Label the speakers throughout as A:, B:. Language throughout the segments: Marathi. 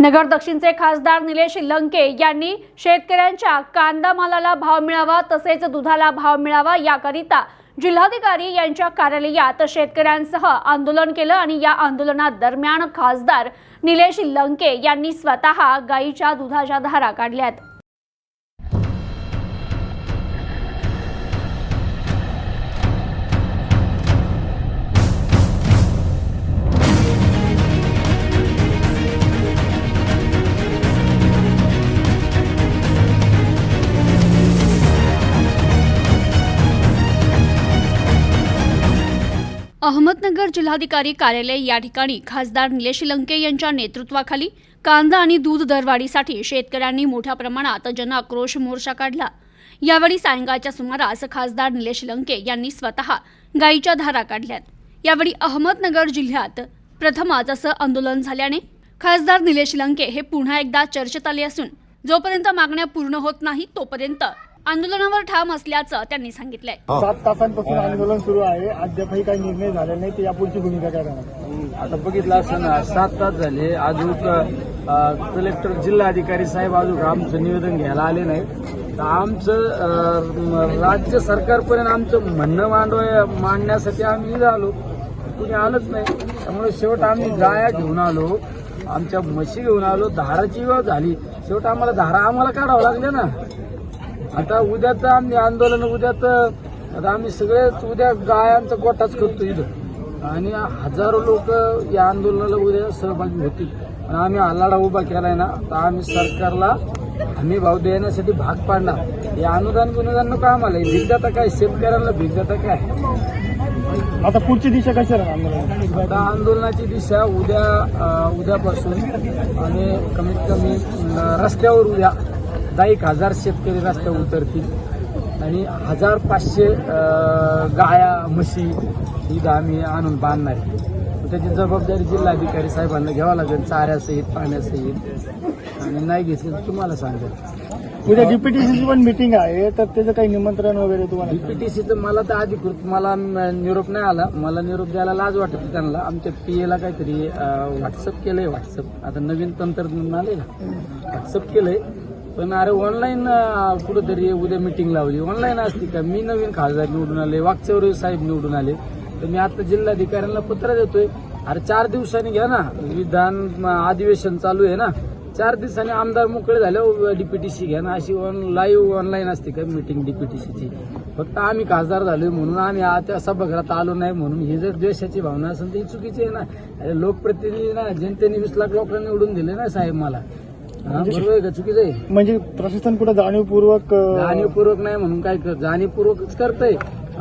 A: नगर दक्षिणचे खासदार निलेश लंके यांनी शेतकऱ्यांच्या कांदा मालाला भाव मिळावा तसेच दुधाला भाव मिळावा याकरिता जिल्हाधिकारी यांच्या कार्यालयात शेतकऱ्यांसह आंदोलन केलं आणि या आंदोलनादरम्यान खासदार निलेश लंके यांनी स्वतः गायीच्या दुधाच्या धारा काढल्यात. अहमदनगर जिल्हाधिकारी कार्यालय या ठिकाणी खासदार निलेश लंके यांच्या नेतृत्वाखाली कांदा आणि दूध दरवाढीसाठी शेतकऱ्यांनी मोठ्या प्रमाणात जनआक्रोश मोर्चा काढला. यावेळी सायंकाळच्या सुमारास खासदार निलेश लंके यांनी स्वतः गायीच्या धारा काढल्यात. यावेळी अहमदनगर जिल्ह्यात प्रथमच असं आंदोलन झाल्याने खासदार निलेश लंके हे पुन्हा एकदा चर्चेत आले असून जोपर्यंत मागण्या पूर्ण होत नाही तोपर्यंत आंदोलनावर ठाम असल्याचं त्यांनी सांगितलंय.
B: सात तासांपासून आंदोलन सुरू आहे. अद्यापही काही निर्णय झाले नाही तर यापुढची भूमिका काय राहणार?
C: आता बघितलं असं ना सात तास झाले. अजून कलेक्टर जिल्हा अधिकारी साहेब अजून आमचं निवेदन घ्यायला आले नाही तर आमचं राज्य सरकारपर्यंत आमचं म्हणणं मांडव मांडण्यासाठी आम्ही इथं आलो कुणी आलंच नाही. त्यामुळे शेवट आम्ही गाया घेऊन आलो. आमच्या म्हशी घेऊन आलो. धाराची वेळ झाली. शेवट आम्हाला धारा आम्हाला काढावं लागले ना. आता उद्या तर आम्ही आंदोलन उद्या तर आता आम्ही सगळेच उद्या गायांचा गोटाच करतो इथं. आणि हजारो लोक या आंदोलनाला उद्या सहभागी होतील. आणि आम्ही लढा उभा केलाय ना तर आम्ही सरकारला हमी भाव देण्यासाठी भाग पाडणार. हे अनुदान गुणदान नको आम्हाला. भिकदाता काय? शेतकऱ्यांना भिकदाता काय?
B: आता पुढची दिशा कशी राहणार आंदोलन?
C: आता आंदोलनाची दिशा उद्या उद्यापासून आणि कमीत कमी रस्त्यावर उद्या. दहा एक हजार शेतकरी रस्त्यावर उतरतील. आणि हजार पाचशे गाया म्हशी इथं आम्ही आणून बांधणार. त्याची जबाबदारी जिल्हाधिकारी साहेबांना घ्यावा लागेल चाऱ्यासहित पाण्यासहित. आणि नाही घेतली तर तुम्हाला सांगेल.
B: उद्या डीपीटीसीची पण मिटिंग आहे तर त्याचं काही निमंत्रण वगैरे तुम्हाला
C: डीपीटीसीचं मला तर अधिकृत मला निरोप नाही आला. मला निरोप द्यायला लाज वाटत त्यांना. आमच्या पीएला काहीतरी व्हॉट्सअप केलंय व्हॉट्सअप आता नवीन तंत्रज्ञान आले ना. व्हॉट्सअप केलंय. पण अरे ऑनलाईन कुठंतरी उद्या मिटिंग लावली. ऑनलाईन असते का? मी नवीन खासदार निवडून आले वागचौरे साहेब निवडून आले. तर मी आता जिल्हाधिकाऱ्यांना पत्र देतोय. अरे चार दिवसांनी घ्या ना. विधान अधिवेशन चालू आहे ना. चार दिवसांनी आमदार मोकळे झाले डीपीटीसी घ्या ना. अशी लाईव्ह ऑनलाईन असते का मिटिंग डीपीटीसीची फक्त आम्ही खासदार झालोय म्हणून आम्ही त्या सभागृहात आलो नाही म्हणून. ही जर द्वेषाची भावना असेल तर ही चुकीची आहे ना. अरे लोकप्रतिनिधी ना जनतेने वीस लाख लोकांना निवडून दिले ना साहेब मला. बरोबर आहे का? चुकीचं आहे.
B: म्हणजे प्रशासन कुठं जाणीवपूर्वक अं,
C: जाणीवपूर्वक नाही म्हणून काय कर जाणीवपूर्वकच करतोय.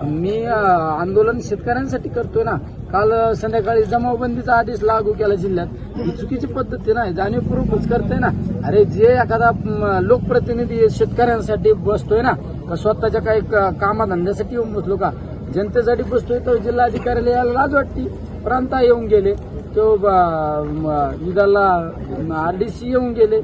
C: मी अं, आंदोलन शेतकऱ्यांसाठी करतोय ना. काल अं, संध्याकाळी जमावबंदीचा आदेश लागू केला जिल्ह्यात. ही चुकीची पद्धत आहे ना जाणीवपूर्वकच करतोय ना. अरे जे एखादा म, लोकप्रतिनिधी शेतकऱ्यांसाठी बसतोय ना का स्वतःच्या काही क- कामाधंद्यासाठी येऊन बसलो का? जनतेसाठी बसतोय तर जिल्हाधिकाऱ्याला यायला लाज वाटती. प्रांता येऊन गेले तो विधाला आरडीसी येऊन गेले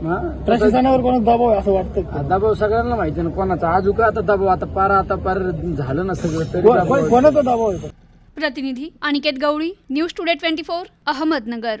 C: हा?
B: प्रशासनावर कोणाचा दबाव असं वाटतं का?
C: दबाव सगळ्यांना माहिती ना कोणाचा आजू का आता दबाव आता पार आता पार झालं ना सगळं तरी.
B: कोणाचा दबाव आहे
A: प्रतिनिधी Aniket Gawali news today twenty four Ahmednagar